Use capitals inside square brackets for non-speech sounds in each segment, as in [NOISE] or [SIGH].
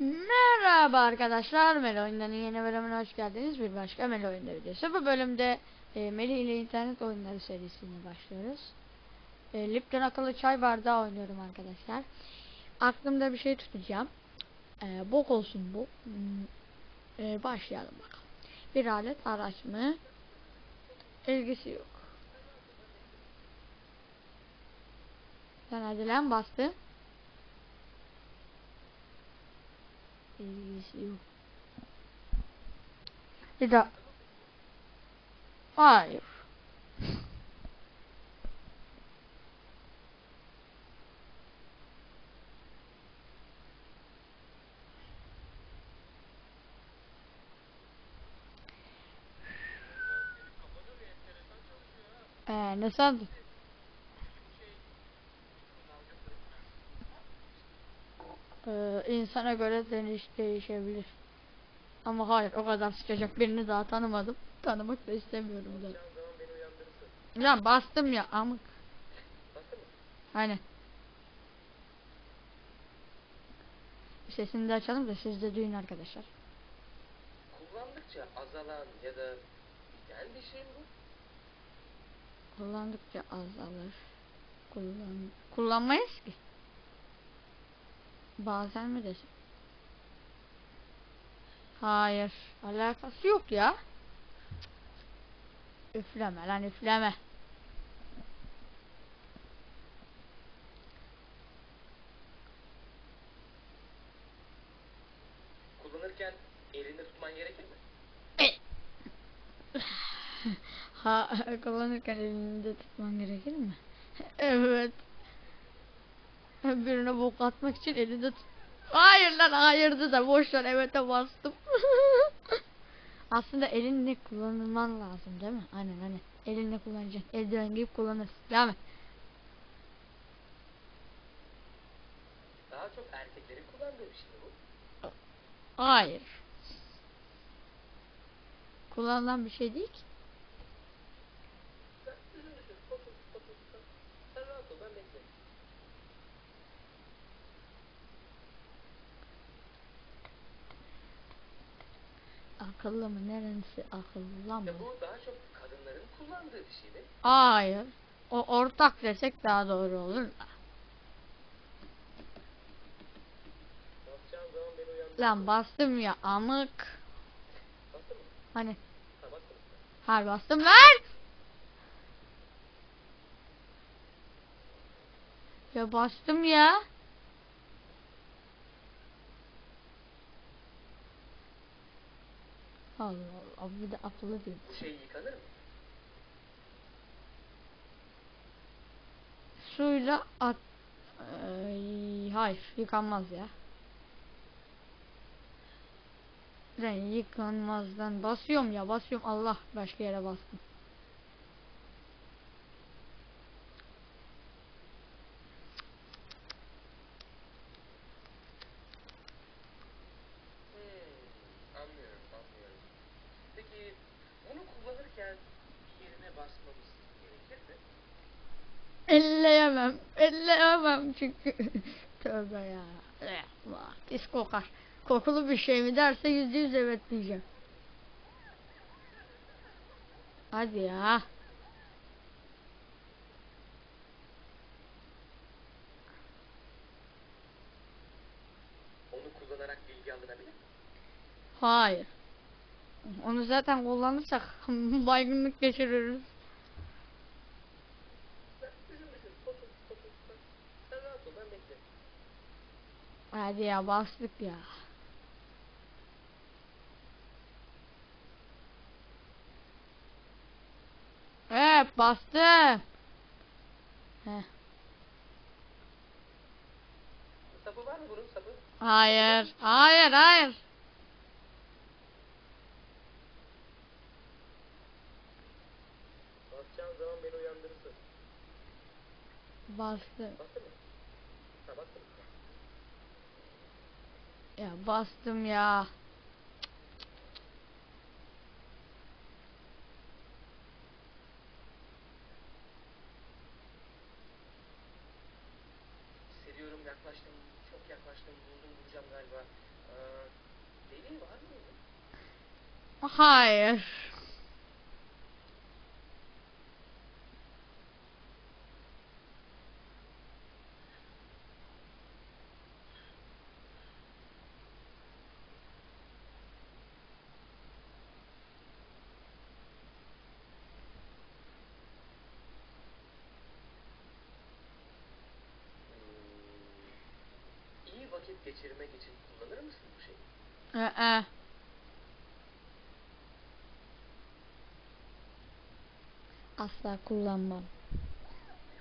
Merhaba arkadaşlar, Melo Oyunları'nın yeni bölümüne hoş geldiniz. Bir başka Melo Oyunları videosu. Bu bölümde e, Melih ile internet oyunları serisine başlıyoruz. E, Lipton akıllı çay bardağı oynuyorum arkadaşlar. Aklımda bir şey tutacağım. E, bok olsun bu. Hmm, e, başlayalım bakalım. Bir alet araç mı? İlgisi yok. Sen hadi bastı. İlgisi yok. Bir daha. Hayır. Ee, ne sandın? Ee, insana göre deniş değişebilir. Ama hayır o kadar sıcacık birini daha tanımadım. Tanımak da istemiyorum uyandırırsın. Lan bastım ya amık. Hani. Sesini de açalım da siz de duyun arkadaşlar. Kullandıkça azalan ya da biten bir şey mi bu? Kullandıkça azalır. Kullan kullanmayız ki. Bazen mi desin? Hayır. Alakası yok ya. Üfleme lan üfleme. Kullanırken elinde tutman gerekir mi? Ha [LAUGHS] kullanırken elinde tutman gerekir mi? [LAUGHS] evet. [LAUGHS] Birine bok atmak için elinde tut. Hayır lan hayırdı da boş ver evet'e bastım. [LAUGHS] Aslında elinle kullanman lazım değil mi? Aynen hani elinle kullanacaksın. Eldiven giyip kullanırsın. Değil mi? Daha çok erkeklerin kullandığı bir şey bu? Hayır. Kullanılan bir şey değil ki. Sen üzülmüşsün. Otur, otur. Sen, sen rahat ol ben beklerim. Akıllı mı? Neresi akıllı lan Ya bu? daha çok kadınların kullandığı bir şey mi? Hayır. O ortak desek daha doğru olur da. Lan bastım ya amık. Bastın mı? Hani Ha bastım. her bastım lan. Ya bastım ya. Allah Allah bir de akıllı değil. Şey yıkanır mı? Suyla at. Ay, hayır yıkanmaz ya. Ben yıkanmazdan basıyorum ya basıyorum Allah başka yere bastım. Hmm, anlıyorum, anlıyorum. Peki bunu kullanırken bir yerine basmamız gerekir mi? Elleyemem. Elleyemem çünkü. [LAUGHS] Tövbe ya. Pis kokar. Kokulu bir şey mi derse yüzde yüz evet diyeceğim. Hadi ya. Onu kullanarak bilgi alınabilir mi? Hayır. Onu zaten kullanırsak [LAUGHS] baygınlık geçiririz. Sen üzülmüşsün. Otur, otur. Sen, sen rahat ol ben beklerim. Hadi ya bastık ya. Evet bastım. Heh. Sapı var mı bunun sapı? Hayır. Hayır hayır. Basacağın zaman beni uyandırırsın. Bastım. Bastın mı? Ha bastın mı? Ya bastım ya. Hissediyorum yaklaştım. Çok yaklaştım. Buldum bulacağım galiba. şey var mı? Hayır. Geçirmek için kullanır mısın bu şeyi? Ee. Asla kullanmam.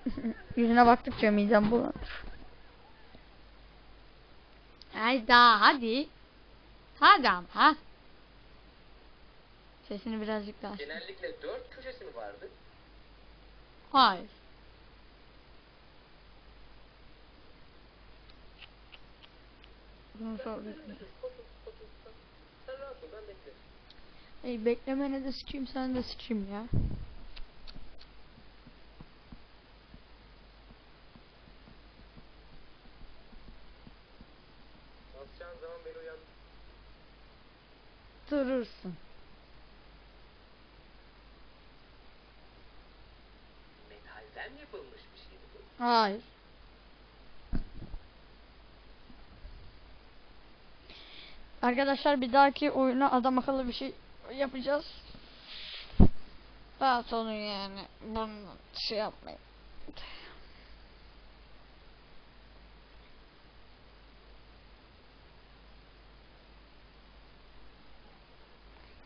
[LAUGHS] Yüzüne baktıkça midem bulanır. Hayda hadi. Hadi ama. Sesini birazcık daha. Genellikle dört köşesi mi vardı? Hayır. Bunu sor. Otur, otur. Sen rahat ol ben beklerim. Ey beklemene de sıçayım sen de sıçayım ya. Basacağın zaman beni uyan. Durursun. Metalden yapılmış bir şey bu. Hayır. Arkadaşlar bir dahaki oyuna adam akıllı bir şey yapacağız. Rahat olun yani. Bunu şey yapmayın.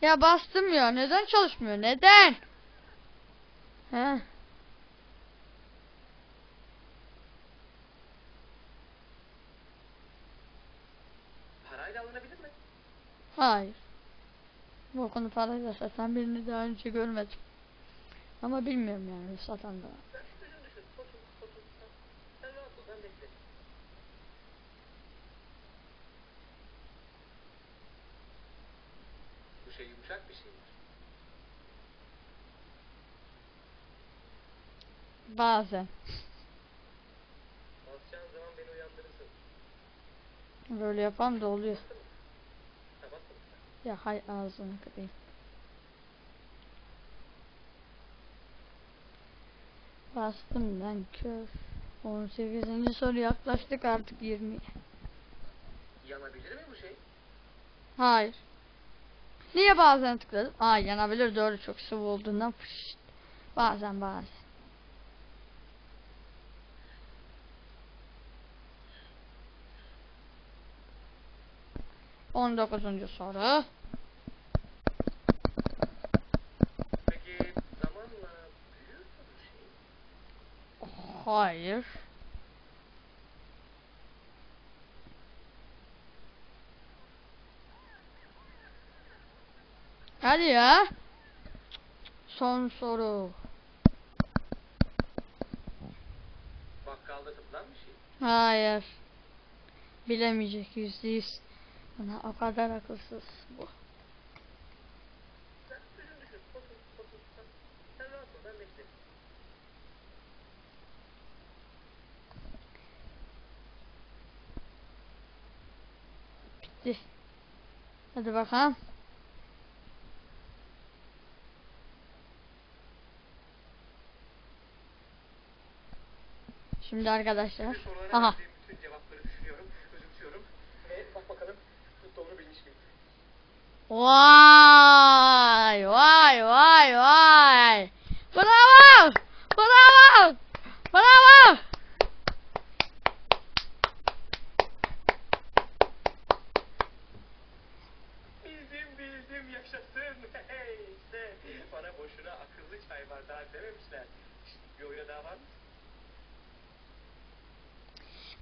Ya bastım ya. Neden çalışmıyor? Neden? He. Parayla alınabilir mi? Hayır. Konu parayla satan birini daha önce görmedim. Ama bilmiyorum yani satan da. Bu şey yumuşak bir şey mi? Bazen. Basacağın zaman beni uyandırırsın. Böyle yapan da oluyor. Bastın mı? Ha bastın mı sen? Ya hay ağzını kırayım. Bastım ben kör. 18. soru yaklaştık artık 20'ye. Yanabilir mi bu şey? Hayır. Niye bazen tıkladım? Aa yanabilir doğru çok sıvı olduğundan fışt. Bazen bazen. On dokuzuncu soru. Peki zamanla büyür şey? Hayır. Hadi ya. Son soru. Bakkalda satılan bir şey. Hayır. Bilemeyecek yüzde yüz. Bana o kadar akılsız bu. Bitti. Hadi bakalım. Şimdi arkadaşlar. Aha. Vay vay vay vay. Bravo. Bravo. Bravo. Bildim bildim yaşasın. [LAUGHS] Hey işte bana boşuna akıllı çay bardağı dememişler. Şşt, bir oyuna daha var mı?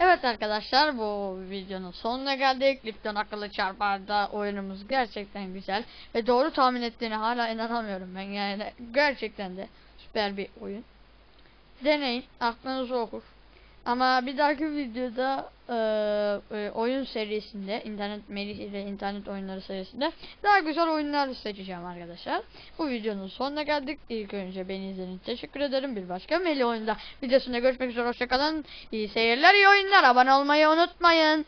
Evet arkadaşlar bu videonun sonuna geldik. Lipton akıllı çarparda oyunumuz gerçekten güzel. Ve doğru tahmin ettiğini hala inanamıyorum ben yani. Gerçekten de süper bir oyun. Deneyin aklınızı okur. Ama bir dahaki videoda eee, e, oyun serisinde internet Melih ile internet oyunları serisinde daha güzel oyunlar seçeceğim arkadaşlar. Bu videonun sonuna geldik. İlk önce beni izlediğiniz teşekkür ederim. Bir başka Melih oyunda videosunda görüşmek üzere. Hoşçakalın. İyi seyirler, iyi oyunlar. Abone olmayı unutmayın.